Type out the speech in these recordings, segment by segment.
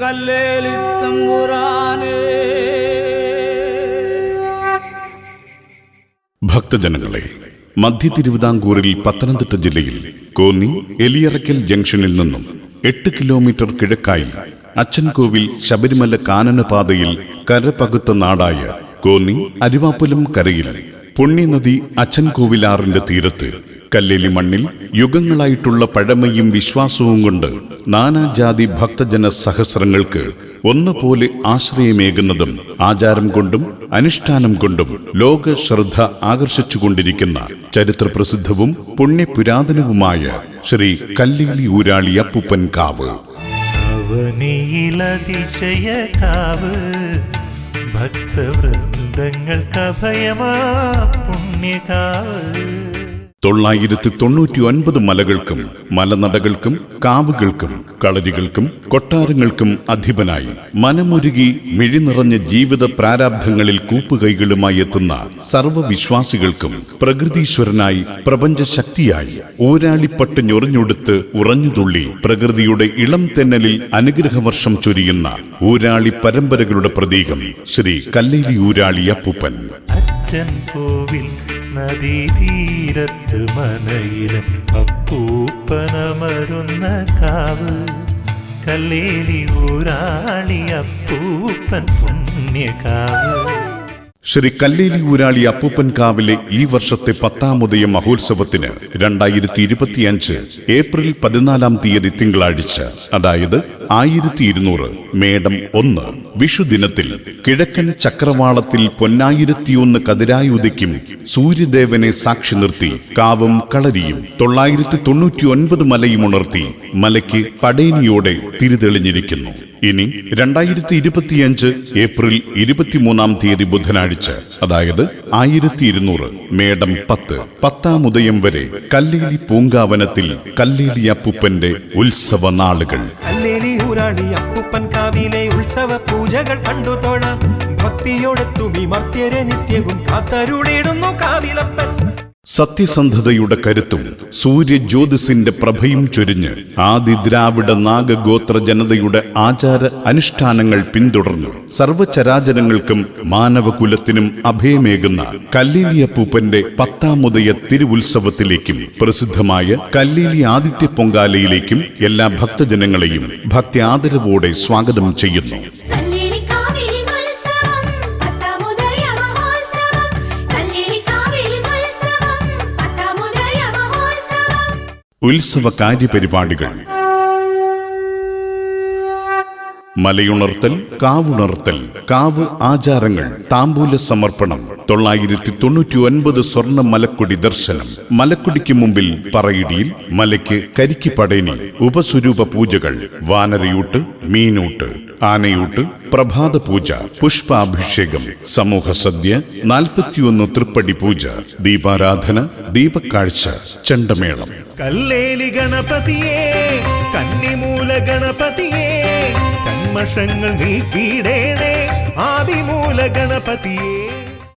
കല്ലേലി ഭക്തജനങ്ങളെ മധ്യ തിരുവിതാംകൂറിൽ പത്തനംതിട്ട ജില്ലയിൽ കോന്നി എലിയറക്കൽ ജംഗ്ഷനിൽ നിന്നും എട്ട് കിലോമീറ്റർ കിഴക്കായി അച്ചൻകോവിൽ ശബരിമല കാനനപാതയിൽ കരപകുത്ത നാടായ കോന്നി അരിവാപ്പുലം കരയിൽ പുണ്യനദി അച്ചൻകോവിലാറിന്റെ തീരത്ത്. കല്ലേലി മണ്ണിൽ യുഗങ്ങളായിട്ടുള്ള പഴമയും വിശ്വാസവും കൊണ്ട് നാനാജാതി ഭക്തജന സഹസ്രങ്ങൾക്ക് ഒന്നുപോലെ ആശ്രയമേകുന്നതും ആചാരം കൊണ്ടും അനുഷ്ഠാനം കൊണ്ടും ലോക ശ്രദ്ധ ആകർഷിച്ചുകൊണ്ടിരിക്കുന്ന ചരിത്രപ്രസിദ്ധവും പുണ്യപുരാതനവുമായ ശ്രീ കല്ലേലി ഊരാളി അപ്പുപ്പൻ കാവ്. അവനിയിലതിശയകാവ് ഭക്തവൃന്ദങ്ങൾക്കഭയമാ പുണ്യകാവ്. തൊള്ളായിരത്തി തൊണ്ണൂറ്റി ഒൻപത് മലകൾക്കും മലനടകൾക്കും കാവുകൾക്കും കളരികൾക്കും കൊട്ടാരങ്ങൾക്കും അധിപനായി മനമൊരുകി മിഴിനിറഞ്ഞ ജീവിത പ്രാരാബ്ധങ്ങളിൽ കൂപ്പുകൈകളുമായി എത്തുന്ന സർവവിശ്വാസികൾക്കും പ്രകൃതീശ്വരനായി പ്രപഞ്ചശക്തിയായി ഊരാളിപ്പട്ട് ഞൊറിഞ്ഞൊടുത്ത് ഉറഞ്ഞുതുള്ളി പ്രകൃതിയുടെ ഇളം തെന്നലിൽ അനുഗ്രഹവർഷം ചൊരിയുന്ന ഊരാളി പരമ്പരകളുടെ പ്രതീകം ശ്രീ കല്ലേലി ഊരാളി അപ്പൂപ്പൻ നദീതീരത്ത് മനയിലും അപ്പൂപ്പനമരുന്ന കാവ്. കല്ലേലി ഊരാളി അപ്പൂപ്പൻ പുണ്യകാവ്. ശ്രീ കല്ലേലി ഊരാളി അപ്പൂപ്പൻ കാവിലെ ഈ വർഷത്തെ പത്താമുദയ മഹോത്സവത്തിന് രണ്ടായിരത്തി ഇരുപത്തിയഞ്ച് ഏപ്രിൽ പതിനാലാം തീയതി തിങ്കളാഴ്ച. അതായത് ആയിരത്തി ഇരുന്നൂറ് മേടം ഒന്ന് വിഷുദിനത്തിൽ കിഴക്കൻ ചക്രവാളത്തിൽ പൊന്നായിരത്തിയൊന്ന് കതിരായുധയ്ക്കും സൂര്യദേവനെ സാക്ഷി നിർത്തി കാവും കളരിയും തൊള്ളായിരത്തി തൊണ്ണൂറ്റി ഒൻപത് മലയും ഉണർത്തി മലയ്ക്ക് പടേനിയോടെ തിരിതെളിഞ്ഞിരിക്കുന്നു. ഇനി രണ്ടായിരത്തി ഇരുപത്തിയഞ്ച് ഏപ്രിൽ ഇരുപത്തിമൂന്നാം തീയതി ബുധനാഴ്ച അതായത് ആയിരത്തി ഇരുന്നൂറ് മേടം പത്ത് പത്താം ഉദയം വരെ കല്ലേലി പൂങ്കാവനത്തിൽ കല്ലേലി അപ്പൂപ്പന്റെ ഉത്സവ നാളുകൾ കല്ലേലി ഊരാളി അപ്പൂപ്പൻ കാവിലെ ഉത്സവ പൂജകൾ കണ്ടു തൊഴാം. തുമി മർത്യരെ നിത്യവും കാത്തരുളിടുന്നു കാവിലപ്പൻ. സത്യസന്ധതയുടെ കരുത്തും സൂര്യജ്യോതിസിന്റെ പ്രഭയും ചൊരിഞ്ഞ് ആദിദ്രാവിഡ നാഗഗോത്ര ജനതയുടെ ആചാര അനുഷ്ഠാനങ്ങൾ പിന്തുടർന്നു. സർവചരാചരങ്ങൾക്കും മാനവകുലത്തിനും അഭയമേകുന്ന കല്ലേലിയപ്പൂപ്പന്റെ പത്താമുദയ തിരുവുത്സവത്തിലേക്കും പ്രസിദ്ധമായ കല്ലീലി ആദിത്യ പൊങ്കാലയിലേക്കും എല്ലാ ഭക്തജനങ്ങളെയും ഭക്തി ആദരവോടെ സ്വാഗതം ചെയ്യുന്നു. ഉത്സവ കാര്യപരിപാടികൾ മലയുണർത്തൽ കാവുണർത്തൽ കാവ് ആചാരങ്ങൾ താമ്പൂല സമർപ്പണം തൊള്ളായിരത്തി തൊണ്ണൂറ്റി ഒൻപത് സ്വർണ മലക്കുടി ദർശനം. മലക്കുടിക്ക് മുമ്പിൽ പറയിടിയിൽ മലയ്ക്ക് കരിക്ക് പടേനി ഉപസ്വരൂപ പൂജകൾ വാനരയൂട്ട് മീനൂട്ട് ആനയൂട്ട് പ്രഭാത പൂജ പുഷ്പാഭിഷേകം സമൂഹ സദ്യ നാൽപ്പത്തിയൊന്ന് തൃപ്പടി പൂജ ദീപാരാധന ദീപക്കാഴ്ച ചെണ്ടമേളം. കല്ലേലി ഗണപതിയേ കന്നിമൂല ഗണപതിയേ കന്മഷങ്ങൾ നീക്കിയിടേണേ ആദിമൂല ഗണപതിയേ.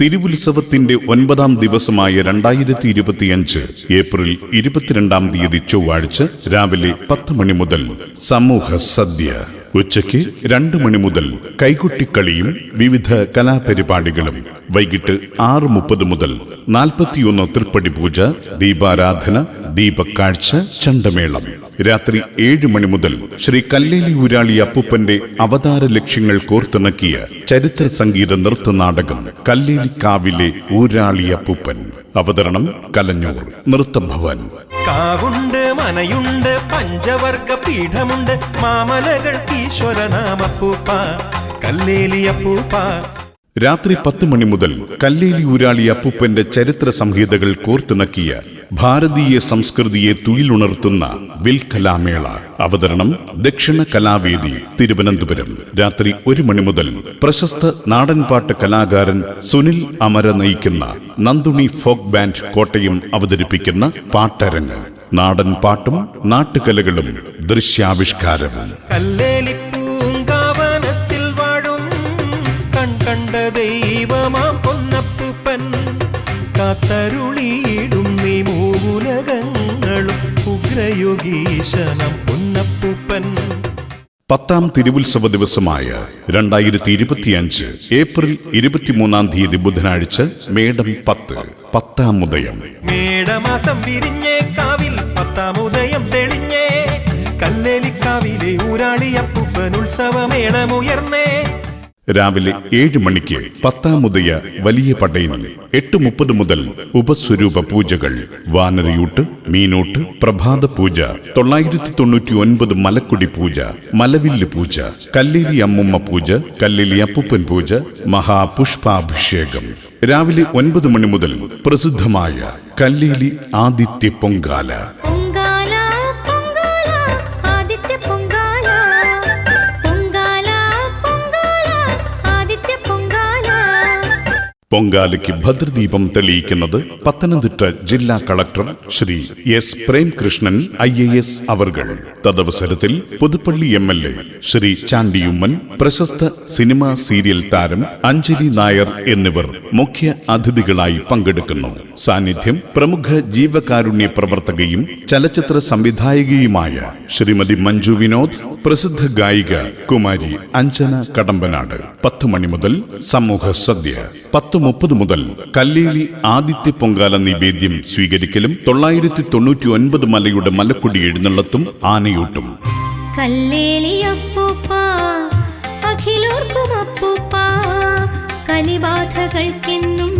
തിരുവുത്സവത്തിന്റെ ഒൻപതാം ദിവസമായ രണ്ടായിരത്തി ഇരുപത്തിയഞ്ച് ഏപ്രിൽ ഇരുപത്തിരണ്ടാം തീയതി ചൊവ്വാഴ്ച രാവിലെ പത്ത് മണി മുതൽ സമൂഹ സദ്യ. ഉച്ചയ്ക്ക് രണ്ട് മണി മുതൽ കൈകൊട്ടിക്കളിയും വിവിധ കലാപരിപാടികളും. വൈകിട്ട് ആറ് മുപ്പത് മുതൽ നാൽപ്പത്തിയൊന്ന് തൃപ്പടി പൂജ ദീപാരാധന ദീപക്കാഴ്ച ചണ്ടമേളം. രാത്രി ഏഴ് മണി മുതൽ ശ്രീ കല്ലേലി ഊരാളി അപ്പൂപ്പന്റെ അവതാര ലക്ഷ്യങ്ങൾ കോർത്തിണക്കിയ ചരിത്ര സംഗീത നൃത്തനാടകം കല്ലേലിക്കാവിലെ ഊരാളി അപ്പൂപ്പൻ. അവതരണം കലഞ്ഞൂർ നൃത്തഭവൻ കാവുണ്ട് മനയുണ്ട് പഞ്ചവർഗ പീഠമുണ്ട് മാമലകൾ ഈശ്വരനാമപ്പൂപ്പ കല്ലേലിയപ്പൂപ്പ. രാത്രി പത്ത് മണി മുതൽ കല്ലേലി ഊരാളി അപ്പൂപ്പന്റെ ചരിത്ര സംഹിതകൾ കോർത്തിണക്കിയ ഭാരതീയ സംസ്കൃതിയെ തുയിലുണർത്തുന്ന വിൽക്കലാമേള. അവതരണം ദക്ഷിണ കലാവേദി തിരുവനന്തപുരം. രാത്രി ഒരു മണി മുതൽ പ്രശസ്ത നാടൻപാട്ട് കലാകാരൻ സുനിൽ അമര നയിക്കുന്ന നന്ദുണി ഫോക്ക് ബാൻഡ് കോട്ടയം അവതരിപ്പിക്കുന്ന പാട്ടരങ്ങ്. നാടൻ പാട്ടും നാട്ടുകലകളും ദൃശ്യാവിഷ്കാരവും. കണ്ട ദൈവമാം പൊന്നപ്പൂപ്പൻ കാത്തരുളിയിടും ഉണ്ണപ്പൂപ്പൻ. പത്താം തിരുവുത്സവ ദിവസമായ രണ്ടായിരത്തി ഇരുപത്തിയഞ്ച് ഏപ്രിൽ ഇരുപത്തിമൂന്നാം തീയതി ബുധനാഴ്ച മേടം പത്ത് പത്താം ഉദയം. മേടമാസം വിരിഞ്ഞേ കാവിൽ പത്താം ഉദയം തെളിഞ്ഞേ. കല്ലേലിക്കാവിലെ ഊരാളിയപ്പൂപ്പൻ ഉത്സവമേളമുയർന്നേ രാവിലെ ഏഴ് മണിക്ക് പത്താമുദയ വലിയ പടയിനി എട്ട് മുപ്പത് മുതൽ ഉപസ്വരൂപ പൂജകൾ വാനരയൂട്ട് മീനൂട്ട് പ്രഭാത പൂജ തൊള്ളായിരത്തി തൊണ്ണൂറ്റി ഒൻപത് മലക്കുടി പൂജ മലവില്ല് പൂജ കല്ലേലി അമ്മുമ്മ പൂജ കല്ലേലി അപ്പൂപ്പൻ പൂജ മഹാപുഷ്പാഭിഷേകം. രാവിലെ ഒൻപത് മണി മുതൽ പ്രസിദ്ധമായ കല്ലേലി ആദിത്യ പൊങ്കാല പൊങ്കാല. പൊങ്കാലയ്ക്ക് ഭദ്രദീപം തെളിയിക്കുന്നത് പത്തനംതിട്ട ജില്ലാ collector Sri S Premkrishnan I A S അവർകൾ. തദവസരത്തിൽ Puthuppally M L A Sri Chandy Oommen പ്രശസ്ത സിനിമാ സീരിയൽ താരം അഞ്ജലി നായർ എന്നിവർ മുഖ്യ അതിഥികളായി പങ്കെടുക്കുന്നു. സാന്നിധ്യം പ്രമുഖ ജീവകാരുണ്യ പ്രവർത്തകയും ചലച്ചിത്ര സംവിധായകയുമായ ശ്രീമതി മഞ്ജു വിനോദ് പ്രസിദ്ധ ഗായിക കുമാരി അഞ്ജന കടമ്പനാട് പത്ത് മണി മുതൽ സമൂഹ സദ്യ പത്ത് മുപ്പത് മുതൽ കല്ലേലി ആദിത്യ പൊങ്കാല നിവേദ്യം സ്വീകരിക്കലും തൊള്ളായിരത്തി തൊണ്ണൂറ്റി ഒൻപത് മലയുടെ മലക്കുടി എഴുന്നള്ളത്തും ആനയൂട്ടും. കലിബാധകൾക്കെന്നും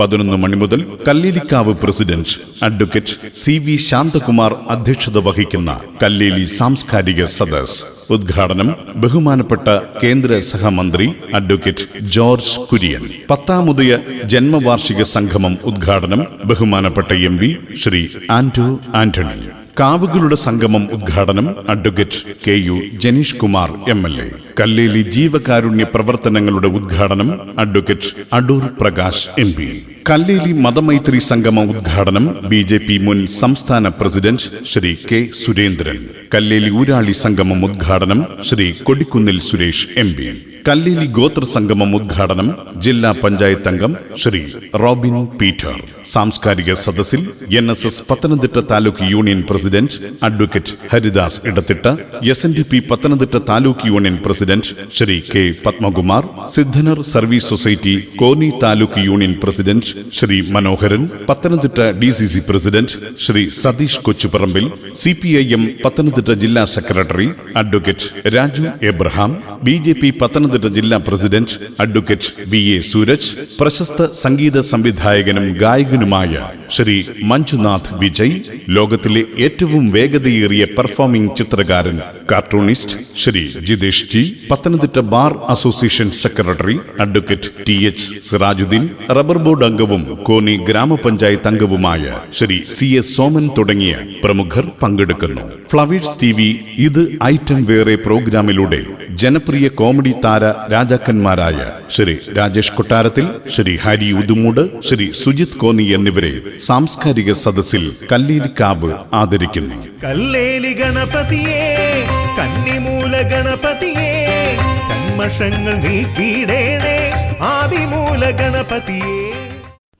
പതിനൊന്ന് മണി മുതൽ Kallelikkavu president advocate C V Shanthakumar അധ്യക്ഷത വഹിക്കുന്ന കല്ലേലി സാംസ്കാരിക സദസ്. ഉദ്ഘാടനം ബഹുമാനപ്പെട്ട കേന്ദ്ര സഹമന്ത്രി അഡ്വക്കേറ്റ് ജോർജ് കുര്യൻ. പത്താമുദയ ജന്മവാർഷിക സംഗമം ഉദ്ഘാടനം ബഹുമാനപ്പെട്ട എം ശ്രീ ആന്റോ ആന്റണി. കാവുകളുടെ സംഗമം ഉദ്ഘാടനം advocate K U Janeesh Kumar M L A. Kalleli ജീവകാരുണ്യ പ്രവർത്തനങ്ങളുടെ ഉദ്ഘാടനം advocate Adoor Prakash M P. Kalleli മതമൈത്രി സംഗമ ഉദ്ഘാടനം ബി ജെ പി മുൻ സംസ്ഥാന പ്രസിഡന്റ് ശ്രീ കെ സുരേന്ദ്രൻ. കല്ലേലി ഊരാളി സംഗമം ഉദ്ഘാടനം ശ്രീ കൊടിക്കുന്നിൽ സുരേഷ് എം പി. കല്ലേലി ഗോത്ര സംഗമം ഉദ്ഘാടനം ജില്ലാ പഞ്ചായത്ത് അംഗം ശ്രീ റോബിൻ പീറ്റർ. സാംസ്കാരിക സദസ്സിൽ N S S Pathanamthitta taluk union president advocate Haridas Edathitta S N D P Pathanamthitta taluk union president Sri K Padmakumar Sidhanar service society Konni taluk union president Sri Manoharan Pathanamthitta D C C president Sri Satheesh Kochuparambil C P I M Pathanamthitta ജില്ലാ secretary advocate Raju Abraham B J P Pathanamthitta ജില്ലാ president advocate V A Sooraj പ്രശസ്ത സംഗീത സംവിധായകനും ഗായകനുമായ ശ്രീ മഞ്ജുനാഥ് വിജയ് ലോകത്തിലെ ഏറ്റവും വേഗതയേറിയ performing ചിത്രകാരൻ cartoonist Sri Jitesh G Pathanamthitta bar association secretary advocate T H Sirajuddeen rubber board അംഗവും കോന്നി ഗ്രാമപഞ്ചായത്ത് അംഗവുമായ ശ്രീ സി എസ് സോമൻ തുടങ്ങിയ പ്രമുഖർ പങ്കെടുക്കുന്നു. ഫ്ലവേഴ്സ് ടി വി ഇത് ഐറ്റം വേറെ പ്രോഗ്രാമിലൂടെ ജനപ്രിയ കോമഡി താര രാജാക്കന്മാരായ ശ്രീ രാജേഷ് കൊട്ടാരത്തിൽ ശ്രീ ഹരി ഉദുമൂട് ശ്രീ സുജിത് കോന്നി എന്നിവരെ സാംസ്കാരിക സദസ്സിൽ കല്ലേലിക്കാവ് ആദരിക്കുന്നു. കല്ലേലി ഗണപതിയേ കന്നിമൂല ഗണപതിയേ കന്മഷങ്ങൾ ആദിമൂല ഗണപതിയേ.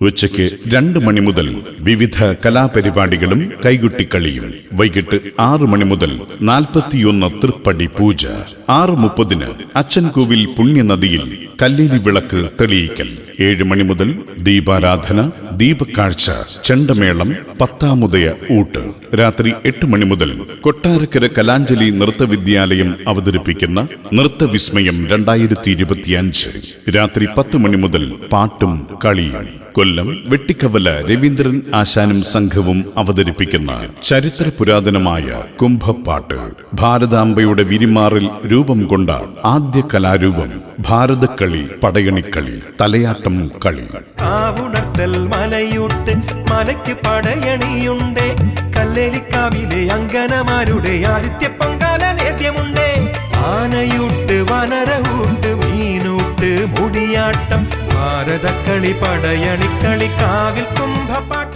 ഉച്ചയ്ക്ക് രണ്ട് മണി മുതൽ വിവിധ കലാപരിപാടികളും കൈകൊട്ടിക്കളിയും. വൈകിട്ട് ആറു മണി മുതൽ നാൽപ്പത്തിയൊന്ന് തൃപ്പടി പൂജ. ആറ് മുപ്പതിന് അച്ഛൻകോവിൽ പുണ്യനദിയിൽ കല്ലേലി വിളക്ക് തെളിയിക്കൽ. ഏഴ് മണി മുതൽ ദീപാരാധന ദീപക്കാഴ്ച ചെണ്ടമേളം പത്താമുദയ ഊട്ട്. രാത്രി എട്ട് മണി മുതൽ കൊട്ടാരക്കര കലാഞ്ജലി നൃത്തവിദ്യാലയം അവതരിപ്പിക്കുന്ന നൃത്തവിസ്മയം രണ്ടായിരത്തി ഇരുപത്തിയഞ്ച് രാത്രി പത്ത് മണി മുതൽ പാട്ടും കളിയും. കൊല്ലം വെട്ടിക്കവല രവീന്ദ്രൻ ആശാനും സംഘവും അവതരിപ്പിക്കുന്ന ചരിത്ര പുരാതനമായ കുംഭപ്പാട്ട്. ഭാരതാംബയുടെ വിരിമാറിൽ രൂപം കൊണ്ട ആദ്യ കലാരൂപം ഭാരതക്കളി പടയണിക്കളി തലയാട്ടം കളി. ആവുണത്തൽ മലയൂട്ട് മലയ്ക്ക് പടയണിയുണ്ട്. കല്ലേലിക്കാവിലെ അങ്കനമാരുടെ ആദിത്യ പങ്കാല നേദ്യമുണ്ട്. ആനയൂട്ട് വനരൂട്ട് മീനൂട്ട് മുടിയാട്ടം ഭാരതക്കളി പടയണിക്കളി കാവിൽ കുംഭപ്പാട്ടുമുണ്ടേ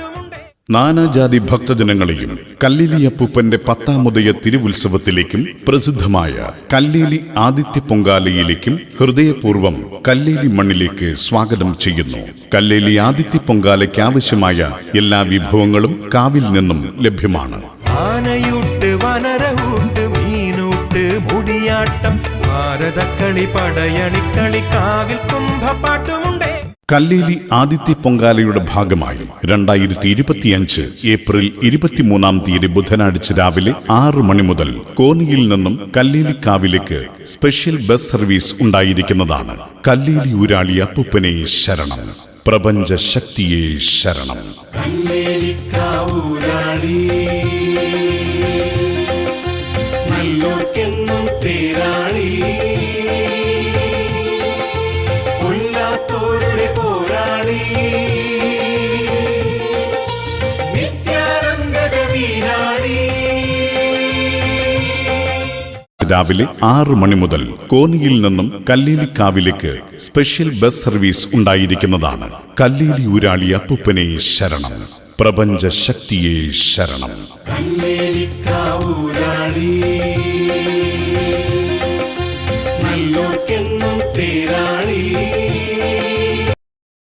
നാനാജാതി ഭക്തജനങ്ങളെയും കല്ലിലി അപ്പൂപ്പന്റെ പത്താമുദയ തിരുവുത്സവത്തിലേക്കും പ്രസിദ്ധമായ കല്ലേലി ആദിത്യ പൊങ്കാലയിലേക്കും ഹൃദയപൂർവം കല്ലേലി മണ്ണിലേക്ക് സ്വാഗതം ചെയ്യുന്നു. കല്ലേലി ആദിത്യ പൊങ്കാലയ്ക്ക് ആവശ്യമായ എല്ലാ വിഭവങ്ങളും കാവിൽ നിന്നും ലഭ്യമാണ്. ആനയൂട്ട് മുടിയാട്ടം ഭാരതക്കളി പടയണിക്കളി കാവിൽ കുംഭപ്പാട്ടുമുണ്ടേ. കല്ലേലി ആദിത്യ പൊങ്കാലയുടെ ഭാഗമായി രണ്ടായിരത്തി ഇരുപത്തിയഞ്ച് ഏപ്രിൽ ഇരുപത്തിമൂന്നാം തീയതി ബുധനാഴ്ച രാവിലെ ആറ് മണി മുതൽ കോന്നിയിൽ നിന്നും കല്ലേലിക്കാവിലേക്ക് സ്പെഷ്യൽ ബസ് സർവീസ് ഉണ്ടായിരിക്കുന്നതാണ്. കല്ലേലി ഊരാളി അപ്പൂപ്പനെ ശരണം. പ്രപഞ്ച ശക്തിയെ ശരണം. രാവിലെ ആറ് മണി മുതൽ കോന്നിയിൽ നിന്നും കല്ലേലിക്കാവിലേക്ക് സ്പെഷ്യൽ ബസ് സർവീസ് ഉണ്ടായിരിക്കുന്നതാണ്. കല്ലേലി ഊരാളി അപ്പുപ്പനെ ശരണം. പ്രപഞ്ച ശക്തിയെ ശരണം. കല്ലേലിക്കാവൂരാളി